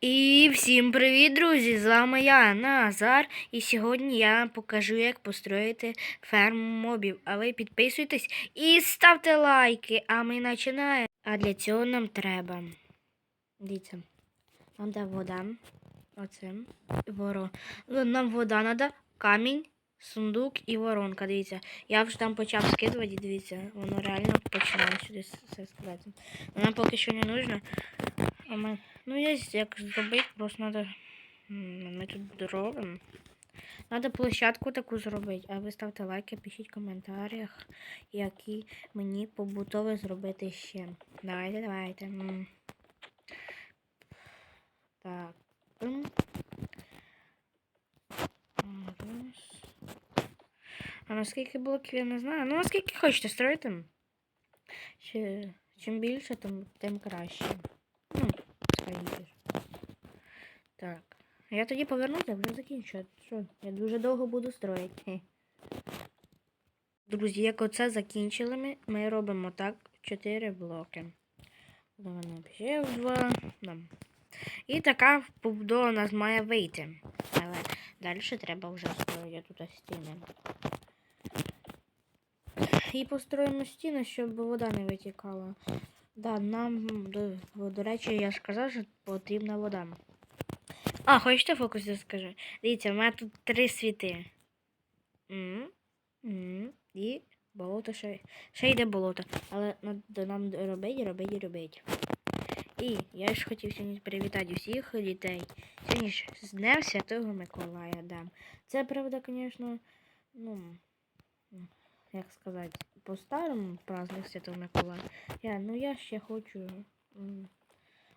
І всім привіт, друзі! З вами я, Назар. І сьогодні я покажу, як построїти ферму мобів. А ви підписуйтесь і ставте лайки. А ми починаємо. А для цього нам треба. Дивіться, нам треба вода. Оце. Воро. Нам вода треба, камінь, сундук і воронка. Дивіться. Я вже там почав скидувати, дивіться, воно реально починає сюди все скидати. Нам поки що не нужно. А ми... Ну, є як зробити, просто треба. Ми тут робимо. Треба площадку таку зробити, а ви ставте лайки, пишіть в коментарях, які мені побутові зробити ще. Давайте, давайте. Так. М. Раз. А наскільки блоків я не знаю. Ну, наскільки хочете строїти. Ще, чим більше, тим, тим краще. Ну, скоріше. Так. Я тоді повернуся, вже закінчу. Що? Я дуже довго буду строїти. Друзі, як оце закінчили ми, ми робимо так 4 блоки. Ще в два. Да. І така побудова у нас має вийти. Але далі треба вже строїти тут стіни. І построїмо стіни, щоб вода не витікала. Да, нам, до, до речі, я ж казав, що потрібна вода. А, хочете фокус я скажу? Дивіться, у мене тут три світи. М, м, І болото ще. Ще йде болото. Але надо нам робити, робити, робити. І я ж хотів сьогодні привітати усіх дітей. Сьогодні ж з Днем Святого Миколая дам. Це правда, звісно, ну, як сказати, по-старому праздник Святого Миколая. Я, ну я ще хочу.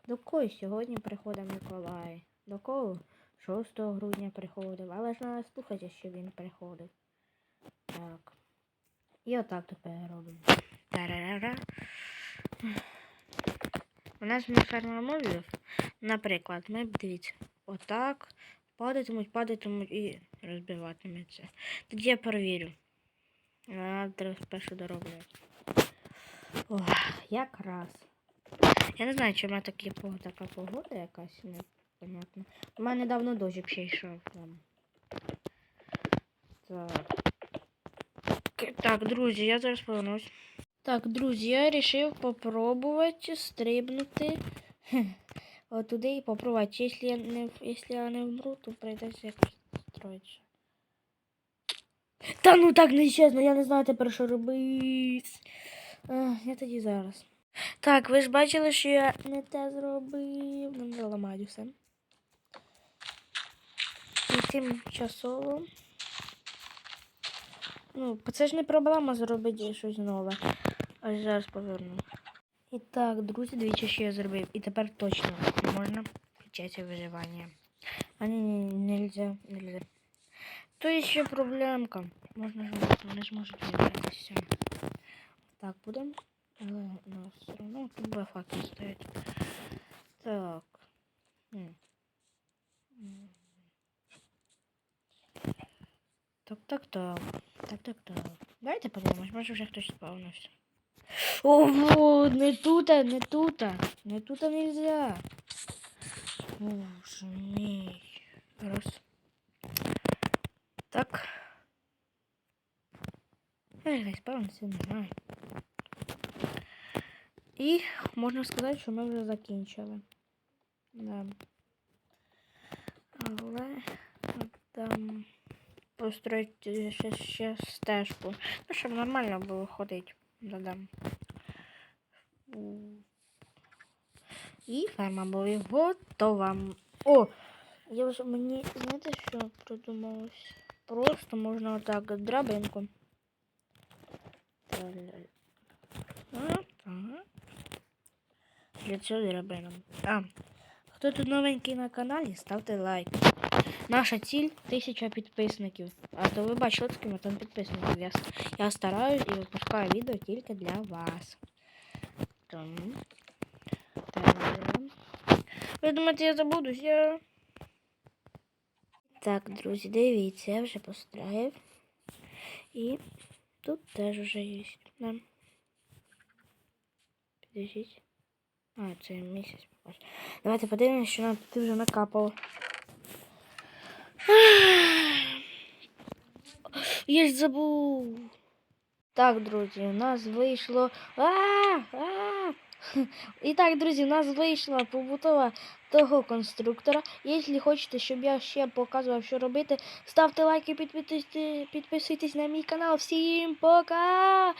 До кого сьогодні приходить Миколай? До кого 6 грудня приходив, але ж треба слухати, що він приходить. Так. І отак тепер робимо. Тарарара. У нас на ферма мовів, наприклад, ми дивіться, отак падатимуть, падатимуть і розбиватиметься. Тоді я перевірю. А, треба спершу дороблювати. Ох, якраз. Я не знаю, чи в мене такі, така погода якась непонятна. У мене давно дощик ще йшов там. Так. Так, друзі, я зараз повернусь. Так, друзі, я вирішив попробувати стрибнути отуди і попробувати. Якщо я не, я не вмру, то прийдеться ще. Та ну так не чесно, я не знаю тепер, що робити. Я тоді зараз. Так, ви ж бачили, що я не те зробив. Ну, не ламаю все. І тимчасово. Ну, це ж не проблема зробити щось нове. Ось зараз поверну. І так, друзі, дивіться, що я зробив. І тепер точно можна включати виживання. А ні, ні, нельзя, нельзя. То є ще проблемка. Можна ж вони ж можуть вибратися. Так, буде. Але у нас все одно тут буде факел стоять. Так. Так, так, так. Так, так, так. Давайте подивимось, може вже хтось спавнився. Ого, не тут, не тут. Не тут нельзя. Боже мій. Раз. Ей, не спавнився, не знаю. І можна сказати, що ми вже закінчили. Да. Але там построїть ще, ще стежку. Ну, щоб нормально було ходити. Додам. І ферма була готова. О! Я вже мені, знаєте, що придумалось? Просто можна отак драбинку. Для цього драбина. А, хто тут новенький на каналі, ставте лайк. Наша ціль тисяча підписників. А то ви бачили, скільки там підписників. Я, я стараюсь і випускаю відео тільки для вас. Тому. Ви думаєте, я забудусь? Так, друзі, дивіться, я вже построїв. І тут теж вже є. Да. Підождіть. А, це місяць покажу. Давайте подивимося, що нам тут вже накапало. Я ж забув. Так, друзі, у нас вийшло. А, а! І так, друзі, у нас вийшла побутова того конструктора. Якщо хочете, щоб я ще показував, що робити, ставте лайки, підписуйтесь, підписуйтесь на мій канал. Всім пока!